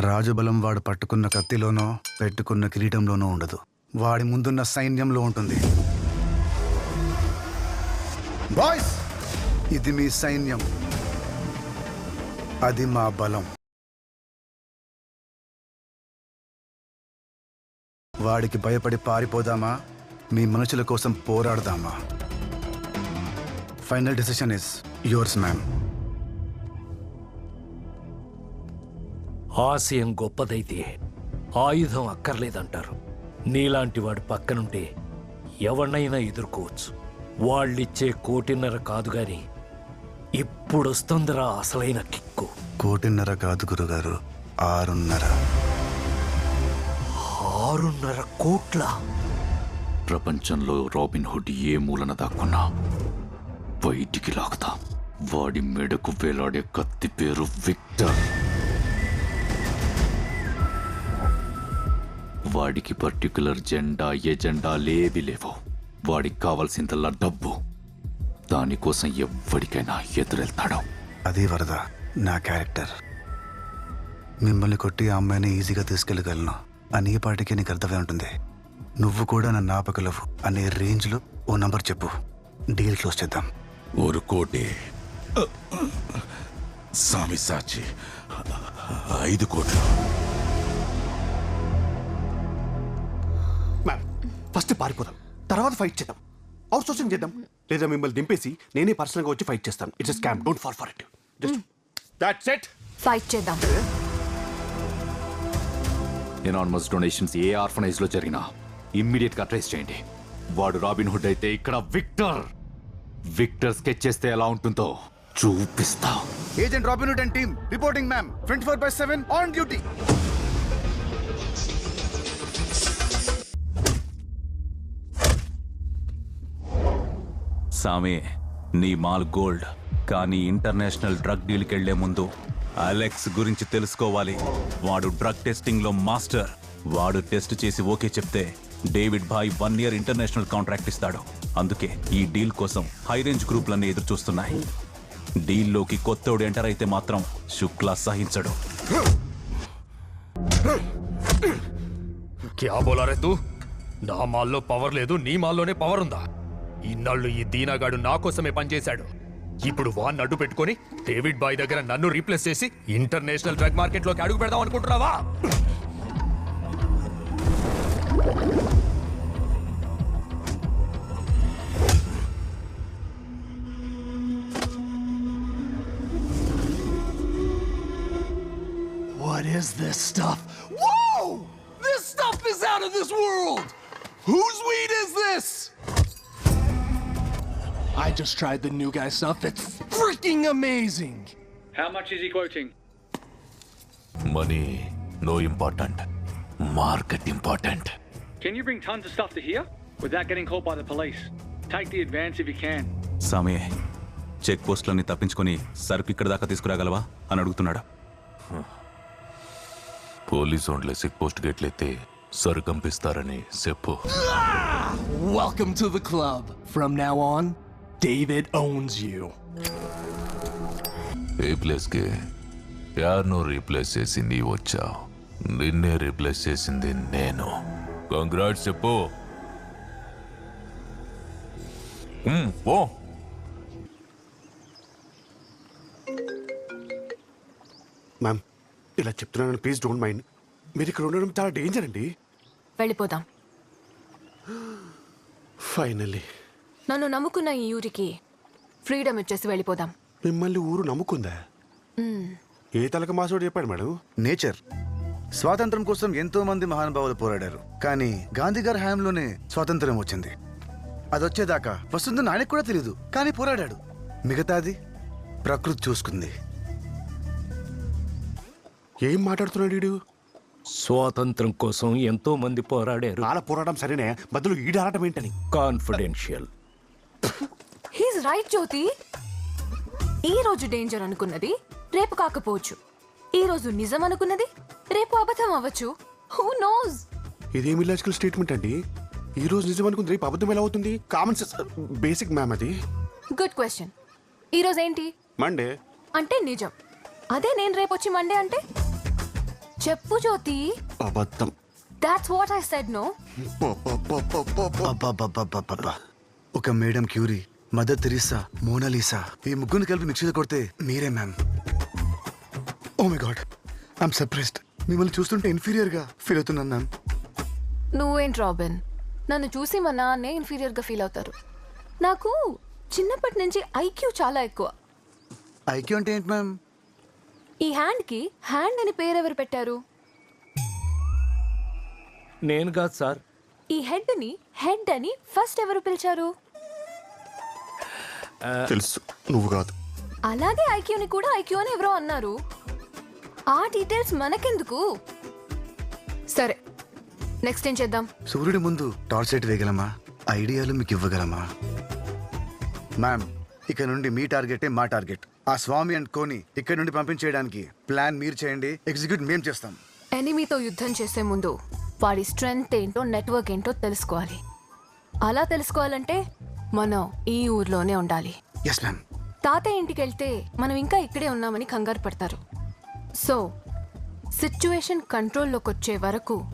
రాజబలం వాడు పట్టుకున్న కత్తిలోనో పెట్టుకున్న కిరీటంలోనో ఉండదు. వాడి ముందున్న సైన్యంలో ఉంటుంది. బాయ్స్ ఇది మీ సైన్యం. అది మా బలం. వాడికి భయపడి పారిపోదామా? మీ మనుషుల కోసం పోరాడదామా? Final decision is yours ma'am ఆశయం గొప్పదైతే ఆయుధం అక్కర్లేదంటారు. నీలాంటి వాడు పక్కనుంటే ఎవరినైనా ఎదుర్కోవచ్చు. వాళ్ళిచ్చే కోటిన్నర కాదు గాని ఇప్పుడొస్తుందిరా అసలైన కిక్కు. కోటిన్నర కాదు గురుగారు ఆరున్నర. ఆరున్నర కోట్ల. ప్రపంచంలో రాబిన్ హుడ్ ఏ మూలన దాక్కున్నా బయటికి లాగుతా. వాడి మెడకు వేలాడే కత్తి పేరు విక్టర్. వాడికి పర్టికులర్ జెండా ఎజెండా లేవి లేవు వాడికి కావాల్సిందల్లా డబ్బు దానికోసం ఎవ్వడికైనా ఎదురెళ్తాడు అది వరద నా క్యారెక్టర్ మిమ్మల్ని కొట్టి ఆ అమ్మాయిని ఈజీగా తీసుకెళ్ళగలను అని ఈ పాటికి నీకు అర్థమై ఉంటుంది నువ్వు కూడా నన్ను ఆపగలవు అనే రేంజ్లో ఓ నంబర్ చెప్పు డీల్ క్లోజ్ చేద్దాం ஒரு கோடி సామి సాచి ఐదు కోట్లు ఫస్ట్ పారిపోదాం తర్వాత ఫైట్ చేద్దాం. అవుట్ సోర్సింగ్ చేద్దాం. లేదా మిమ్మల్ని దింపేసి నేనే పర్సనల్గా వచ్చి ఫైట్ చేస్తాను. It's scam don't fall for it just that's it fight చేద్దాం. ఎనార్మస్ డొనేషన్స్ ఏ ఆర్ఫనైజ్లో జరిగినా ఇమ్మీడియట్గా ట్రేస్ చేయండి. వాడు రాబిన్ హుడ్ అయితే ఇక్కడ విక్టర్ విక్టర్ స్కెచ్ చేస్తే ఎలా ఉంటుందో చూపిస్తా. Agent Robin and team reporting ma'am twenty four by seven on duty Sami నీ మాల్ గోల్డ్ కానీ ఇంటర్నేషనల్ డ్రగ్ డీల్కి వెళ్ళే ముందు అలెక్స్ గురించి తెలుసుకోవాలి. వాడు డ్రగ్ టెస్టింగ్లో మాస్టర్. వాడు టెస్ట్ చేసి ఓకే చెప్తే David bhai one year international contract ఇస్తాడు. అందుకే ఈ డీల్ కోసం హై రేంజ్ గ్రూప్లన్నీ ఎదురు చూస్తున్నాయి డీల్లోకి కొత్తోడు ఎంటర్ అయితే మాత్రం శుక్లా సహించడు. క్యా తూ? నా మాల్లో పవర్ లేదు నీ మాల్లోనే పవర్ ఉందా? ఇన్నాళ్ళు ఈ దీనాగాడు నా కోసమే పనిచేశాడు ఇప్పుడు వాన్ అడ్డు పెట్టుకొని డేవిడ్ బాయ్ దగ్గర నన్ను రీప్లేస్ చేసి ఇంటర్నేషనల్ డ్రగ్ మార్కెట్లోకి అడుగు పెడదాం అనుకుంటున్నావా What is this stuff? Whoa! This stuff is out of this world! Who's we just tried the new guy stuff. It's freaking amazing! How much is he quoting? Money no important market important Can you bring tons of stuff to here without getting caught by the police? Take the advance if you can. Sami check పోస్టులన్నీ తప్పించుకొని సరుకు ఇక్కడ దాకా తీసుకురాగలవా అని అడుగుతున్నాడు police వాళ్ళే check post గేట్లయితే సరుకంపిస్తారని చెప్పు Welcome to the club. From now on, David owns you. ఏ ప్లేస్కి యార్ను రీప్లేస్ చేసింది వచ్చావు. నిన్నే రీప్లేస్ చేసింది నేను. కంగ్రాట్స్ చెప్పు. ఉమ్, పో. మ్యామ్ ఇలా చెప్తున్నాను ప్లీజ్ డోంట్ మైండ్ మీరు ఇక్కడ ఉండడం చాలా డేంజర్ అండి. వెళ్ళిపోదాం. ఫైనల్లీ నన్ను నమ్ముకున్న ఈ ఊరికి ఫ్రీడమ్ ఇచ్చేసి వెళ్ళిపోదాం. మిమ్మల్ని ఊరు నమ్ముకుందా? ఏ తలక మాసోడు చెప్పాడు మేడం? నేచర్. స్వాతంత్రం కోసం ఎంతో మంది మహానుభావులు పోరాడారు. కానీ గాంధీ గారి హయాంలోనే స్వాతంత్రం వచ్చింది. అది వచ్చేదాకా వస్తుందని ఆయనకు కూడా తెలియదు కానీ పోరాడాడు. మిగతాది ప్రకృతి చూసుకుంది. ఏం మాట్లాడుతున్నాడు వీడు? స్వాతంత్రం కోసం ఎంతో మంది పోరాడారు. నాల పోరాటం సరేనే బదులు ఈడాడటం ఏంటని? కాన్ఫిడెన్షియల్. హీస్ రైట్ జ్యోతి ఈ రోజు డేంజర్ అనుకున్నది రేపు కాకపోవచ్చు. ఈ రోజు నిజం అనుకున్నది రేపు అబద్ధం అవ్వచ్చు. హూ నోస్ ఇదేం ఇలాజికల్ స్టేట్మెంట్ అండి? ఈ రోజు నిజం అనుకుంది రేపు అబద్ధం ఎలా అవుతుంది? కామన్ సెన్స్ బేసిక్ మ్యామ్ అది. గుడ్ క్వశ్చన్ ఈ రోజు ఏంటి? మండే అంటే నిజం. అదే నేను రేపు వచ్చి మండే అంటే? చెప్పు జ్యోతి అబద్ధం. That's what I said no అబ్బబ్బబ్బబ్బబ్బబ్బా. ఒక madam Curie Mother Teresa Mona Lisa ఈ ముగ్గురిని కలిపి మిక్సీలో కొడితే మీరే ma'am. Oh my God I'm surprised మిమ్మల్ని చూస్తుంటే ఇన్ఫీరియర్గా ఫీల్ అవుతున్నాను మ్యామ్. నువ్వేంటి రాబిన్? నన్ను చూసి మా నాన్నే ఇన్ఫీరియర్గా ఫీల్ అవుతారు. నాకు చిన్నప్పటి నుంచి ఐక్యూ చాలా ఎక్కువ. ఐక్యూ అంటే ఏంటి మ్యామ్? ఈ హ్యాండ్కి హ్యాండ్ అని పేరు ఎవరు పెట్టారు? నేను కాదు సార్. ఈ హెడ్ని హెడ్ అని ఫస్ట్ ఎవరు పిలిచారు? తెలుసు. నువ్వు కాదు. అలాగే ఐక్యూని కూడా ఐక్యూ అని ఎవరో అన్నారు. ఆ డీటెయిల్స్ మనకెందుకు? సరే నెక్స్ట్ ఏం చేద్దాం? సూర్యుడి ముందు టార్చ్ లైట్ వేయగలమా? ఐడియాలు మీకు ఇవ్వగలమా? మ్యామ్ ఇక నుండి మీ టార్గెటే మా టార్గెట్. ఆ స్వామి అండ్ కోని ఇక్కడ నుండి పంపించేయడానికి ప్లాన్ మీరు చేయండి ఎగ్జిక్యూట్ మేము చేస్తాం. ఎనిమీతో యుద్ధం చేసే ముందు వాడి స్ట్రెంగ్త్ ఏంటో నెట్వర్క్ ఏంటో తెలుసుకోవాలి. అలా తెలుసుకోవాలంటే మనం ఈ ఊర్లోనే ఉండాలి. ఎస్ మ్యామ్ తాతయ్య ఇంటికి వెళ్తే మనం ఇంకా ఇక్కడే ఉన్నామని కంగారు పడతారు. సో సిచ్యువేషన్ కంట్రోల్లోకి వచ్చే వరకు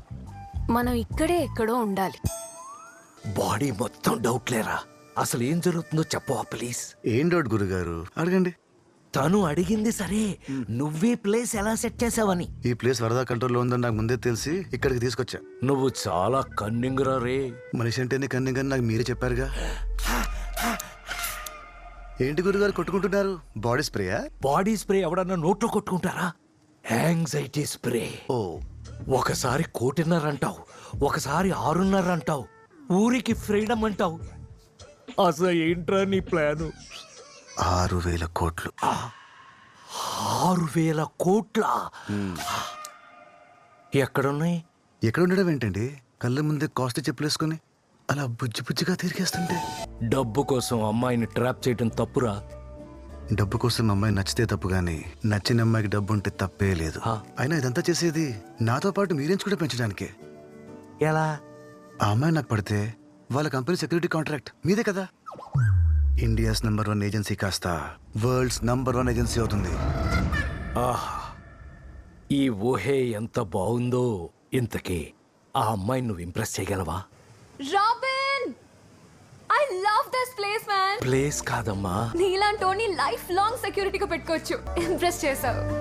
మనం ఇక్కడే ఎక్కడో ఉండాలి. బాడీ మొత్తం డౌట్ లేరా అసలు ఏం జరుగుతుందో చెప్పవా ప్లీజ్? ఏం డౌట్ గురుగారు? అడగండి. తను అడిగింది సరే నువ్వే ప్లేస్ ఎలా సెట్ చేసావని. ఈ ప్లేస్ వరదా కంట్రోల్లో ఉందని నాకు ముందే తెలిసి ఇక్కడికి తీసుకొచ్చా. నువ్వు చాలా కన్నింగ్ రా. రే మనిషి అంటేనే కన్నింగ్ అని నాకు మీరే చెప్పారుగా. ఏంటి గురుగారు కొట్టుకుంటున్నారు? బాడీ స్ప్రేయా? బాడీ స్ప్రే ఎవడన్నా నోట్లో కొట్టుకుంటారా? Anxiety spray. ఓ. ఒకసారి కోటిన్నర అంటావు ఒకసారి ఆరున్నర అంటావు ఊరికి ఫ్రీడమ్ అంటావు. అసలు ఏంట్రా నీ ప్లాను? ఆరు వేల కోట్లు. ఆరు వేల కోట్ల? ఎక్కడున్నాయి? ఎక్కడ ఉండడం ఏంటండి? కళ్ళ ముందే కాస్ట్ చెప్పులేసుకుని అలా బుజ్జి బుజ్జిగా తిరిగేస్తుంటే. డబ్బు కోసం అమ్మాయిని ట్రాప్ చేయడం తప్పురా? డబ్బు కోసం అమ్మాయి నచ్చితే తప్పు గాని నచ్చిన అమ్మాయికి డబ్బు ఉంటే తప్పే లేదు. అయినా ఇదంతా చేసేది నాతో పాటు మీరేంచి కూడా పెంచడానికే. ఎలా? ఆ అమ్మాయి నాకు పడితే వాళ్ళ కంపెనీ సెక్యూరిటీ కాంట్రాక్ట్ మీదే కదా. ఇండియాస్ నంబర్ వన్ ఏజెన్సీ కాస్త వరల్డ్స్ నంబర్ వన్ ఏజెన్సీ అవుతుంది. ఆహా ఈ ఊహే ఎంత బాగుందో ఇంతకీ ఆ అమ్మాయిని నువ్వు ఇంప్రెస్ చేయగలవా? Robin! I love this place man place కాదమ్మా. నీలాంటోని లైఫ్ లాంగ్ సెక్యూరిటీగా పెట్టుకోవచ్చు. ఇంప్రెస్ చేసావు.